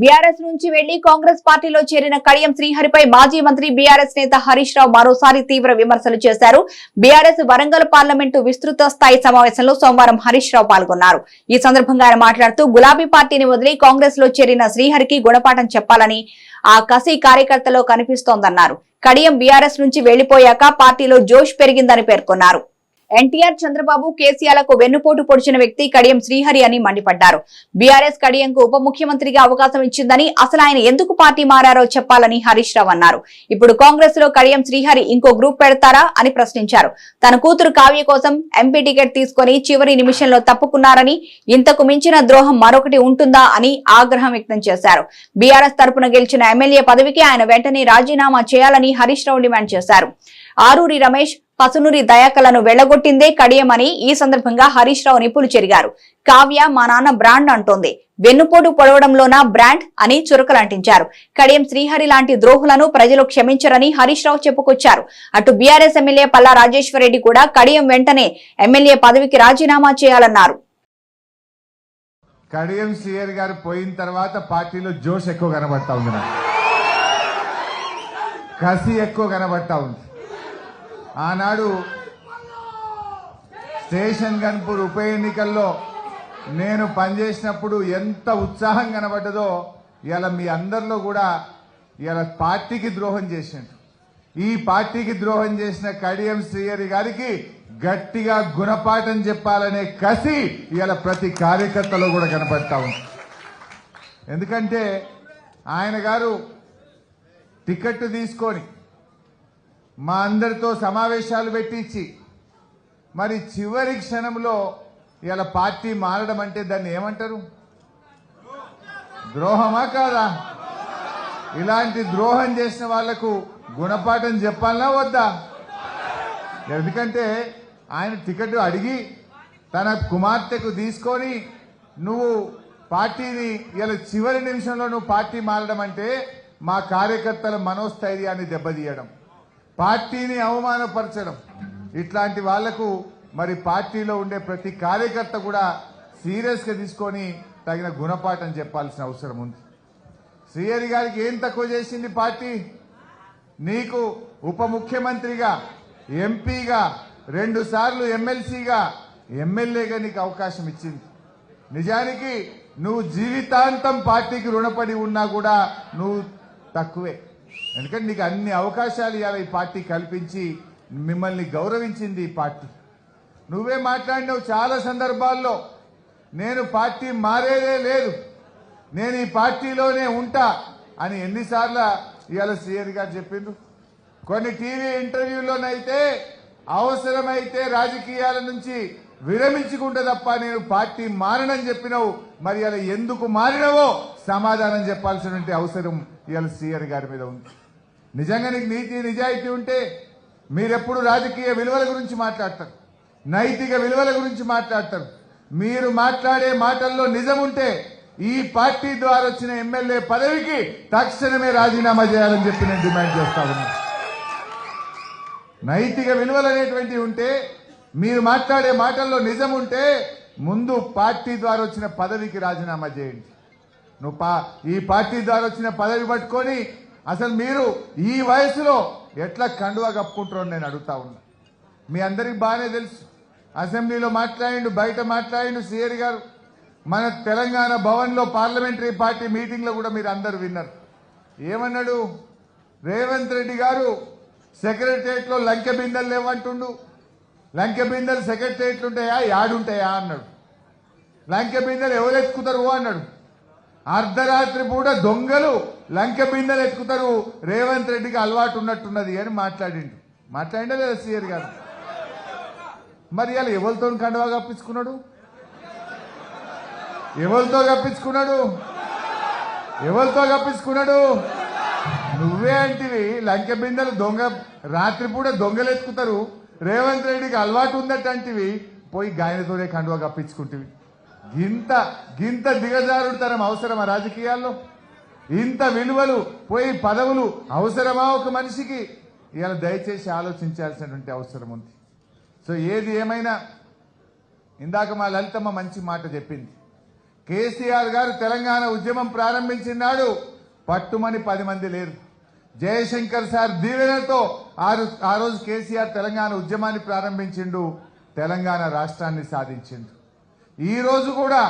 BRS నుంచి వెళ్ళి కాంగ్రెస్ పార్టీలో చేరిన కడియం శ్రీహరిపై మాజీ మంత్రి బీఆర్ఎస్ నేత హరీష్ రావు మరోసారి తీవ్ర విమర్శలు చేశారు. బీఆర్ఎస్ వరంగల్ పార్లమెంటు విస్తృత స్థాయి సమావేశంలో సోమవారం హరీష్ రావు పాల్గొన్నారు. ఈ సందర్భంగా ఆయన మాట్లాడుతూ గులాబీ పార్టీని వదిలి కాంగ్రెస్లో చేరిన శ్రీహరికి గుణపాఠం చెప్పాలని ఆ కసి కార్యకర్తలో కనిపిస్తోందన్నారు. కడియం బీఆర్ఎస్ నుంచి వెళ్ళిపోయాక పార్టీలో జోష్ పెరిగిందని పేర్కొన్నారు. ఎన్టీఆర్ చంద్రబాబు కేసీఆర్లకు వెన్నుపోటు పొడిచిన వ్యక్తి కడియం శ్రీహరి అని మండిపడ్డారు. బీఆర్ఎస్ కడియంకు ఉప ముఖ్యమంత్రిగా అవకాశం ఇచ్చిందని అసలు ఆయన ఎందుకు పార్టీ మారారో చెప్పాలని హరీష్ రావు అన్నారు. ఇప్పుడు కాంగ్రెస్లో కడియం శ్రీహరి ఇంకో గ్రూప్ పెడతారా అని ప్రశ్నించారు. తన కూతురు కావ్య కోసం ఎంపీ టికెట్ తీసుకుని చివరి నిమిషంలో తప్పుకున్నారని ఇంతకు మించిన ద్రోహం మరొకటి ఉంటుందా అని ఆగ్రహం వ్యక్తం చేశారు. బీఆర్ఎస్ తరపున గెలిచిన ఎమ్మెల్యే పదవికి ఆయన వెంటనే రాజీనామా చేయాలని హరీష్ రావు డిమాండ్ చేశారు. ఆరూరి రమేష్ పసునూరి దయాకలను వెళ్ళగొట్టిందే కడియమని ఈ సందర్భంగా హరీష్ రావు నిపులు చెరిగారు. కావ్య మా నాన్న బ్రాండ్ అంటోంది. వెన్నుపోటు పొడవడంలోనా బ్రాండ్ అని చురకలంటించారు. కడియం శ్రీహరి లాంటి ద్రోహులను ప్రజలు క్షమించరని హరీష్ రావు చెప్పుకొచ్చారు. అటు బీఆర్ఎస్ ఎమ్మెల్యే పల్లా రాజేశ్వరరెడ్డి కూడా కడియం వెంటనే ఎమ్మెల్యే పదవికి రాజీనామా చేయాలన్నారు. కడియం సిఆర్ గారు పోయిన తర్వాత పార్టీలో జోష్ ఎక్కువ కనబడతా ఉంది కసి ఎక్కువ కనబడతా ఉంది. ఆనాడు స్టేషన్ గన్పూర్ ఉప ఎన్నికల్లో నేను పనిచేసినప్పుడు ఎంత ఉత్సాహం కనబడ్డదో ఇలా మీ అందరిలో కూడా ఇలా పార్టీకి ద్రోహం చేసిండు ఈ పార్టీకి ద్రోహం చేసిన కడియం శ్రీహరి గారికి గట్టిగా గుణపాఠం చెప్పాలనే కసి ఇలా ప్రతి కార్యకర్తలో కూడా కనపడతా ఉంది. ఎందుకంటే ఆయన గారు టికెట్ తీసుకొని మా అందరితో సమావేశాలు పెట్టించి మరి చివరి క్షణంలో ఇలా పార్టీ మారడం అంటే దాన్ని ఏమంటారు? ద్రోహమా కాదా? ఇలాంటి ద్రోహం చేసిన వాళ్ళకు గుణపాఠం చెప్పాలనా వద్దా? ఎందుకంటే ఆయన టికెట్ అడిగి తన కుమార్తెకు తీసుకొని నువ్వు పార్టీని ఇలా చివరి నిమిషంలో నువ్వు పార్టీ మారడం అంటే మా కార్యకర్తల మనోస్థైర్యాన్ని దెబ్బతీయడం. పార్టీని అవమానపరచడం. ఇట్లాంటి వాళ్ళకు మరి పార్టీలో ఉండే ప్రతి కార్యకర్త కూడా సీరియస్గా తీసుకొని తగిన గుణపాఠం చెప్పాల్సిన అవసరం ఉంది. శ్రీహరి గారికి ఏం తక్కువ చేసింది పార్టీ? నీకు ఉప ముఖ్యమంత్రిగా ఎంపీగా రెండు సార్లు ఎమ్మెల్సీగా ఎమ్మెల్యేగా నీకు అవకాశం ఇచ్చింది. నిజానికి నువ్వు జీవితాంతం పార్టీకి రుణపడి ఉన్నా కూడా నువ్వు తక్కువే. ఎందుకంటే నీకు అన్ని అవకాశాలు ఇవాళ ఈ పార్టీ కల్పించి మిమ్మల్ని గౌరవించింది ఈ పార్టీ. నువ్వే మాట్లాడినావు చాలా సందర్భాల్లో నేను పార్టీ మారేదే లేదు నేను ఈ పార్టీలోనే ఉంటా అని ఎన్నిసార్లు ఇవాళ సీఎం గారు చెప్పిండ్రు. కొన్ని టీవీ ఇంటర్వ్యూలోనైతే అవసరమైతే రాజకీయాల నుంచి విరమించుకుంటే తప్ప నేను పార్టీ మారనని చెప్పినావు. మరి అలా ఎందుకు మారినవో సమాధానం చెప్పాల్సినటువంటి అవసరం ఇవాళ సీఆర్ గారి మీద ఉంది. నిజంగా నీకు నీతి నిజాయితీ ఉంటే మీరెప్పుడు రాజకీయ విలువల గురించి మాట్లాడతారు. నైతిక విలువల గురించి మాట్లాడతారు. మీరు మాట్లాడే మాటల్లో నిజం ఉంటే ఈ పార్టీ ద్వారా వచ్చిన ఎమ్మెల్యే పదవికి తక్షణమే రాజీనామా చేయాలని చెప్పి నేను డిమాండ్ చేస్తా ఉన్నా. నైతిక విలువలు అనేటువంటివి ఉంటే మీరు మాట్లాడే మాటల్లో నిజం ఉంటే ముందు పార్టీ ద్వారా వచ్చిన పదవికి రాజీనామా చేయండి. నువ్వు పా ఈ పార్టీ ద్వారా వచ్చిన పదవి పట్టుకొని అసలు మీరు ఈ వయసులో ఎట్లా కండువా కప్పుకుంటారో నేను అడుగుతా ఉన్నా. మీ అందరికి బాగానే తెలుసు. అసెంబ్లీలో మాట్లాడిండు బయట మాట్లాడిండు సిఆర్ గారు. మన తెలంగాణ భవన్లో పార్లమెంటరీ పార్టీ మీటింగ్లో కూడా మీరు అందరు విన్నారు. ఏమన్నాడు? రేవంత్ రెడ్డి గారు సెక్రటరియట్లో లంకె బిందెలు లేవంటుండు. లంకె బిందెలు సెక్రటరియట్లు ఉంటాయా యాడుంటాయా? అన్నాడు. లంకె బిందెలు ఎవరు ఎత్తుకుతారు అన్నాడు. అర్ధరాత్రి పూట దొంగలు లంకె బిందెలు ఎత్తుకుతారు రేవంత్ రెడ్డికి అలవాటు ఉన్నట్టున్నది అని మాట్లాడిండు. మాట్లాడిండే లేదా సీఆర్ గారు? మరి ఇలా ఎవరితో కండవా కప్పించుకున్నాడు? ఎవరితో కప్పించుకున్నాడు? ఎవరితో కప్పించుకున్నాడు? నువ్వే అంటివి లంకె బిందెలు దొంగ రాత్రిపూట దొంగలు ఎత్తుకుతారు రేవంత్ రెడ్డికి అలవాటు ఉందటంటివి పోయి గాయనతోనే కండువా కప్పించుకుంటివి. గింత గింత దిగజారుడుతనం అవసరమా రాజకీయాల్లో? ఇంత విలువలు పోయి పదవులు అవసరమా ఒక మనిషికి? ఇలా దయచేసి ఆలోచించాల్సినటువంటి అవసరం ఉంది. సో ఏది ఏమైనా ఇందాక మా లలితమ్మ మంచి మాట చెప్పింది. కేసీఆర్ గారు తెలంగాణ ఉద్యమం ప్రారంభించినాడు పట్టుమని పది మంది లేరు. జయశంకర్ సార్ దీవెనతో ఆరు ఆ రోజు కేసీఆర్ తెలంగాణ ఉద్యమాన్ని ప్రారంభించిండు తెలంగాణ రాష్ట్రాన్ని సాధించిండు. ఈ రోజు కూడా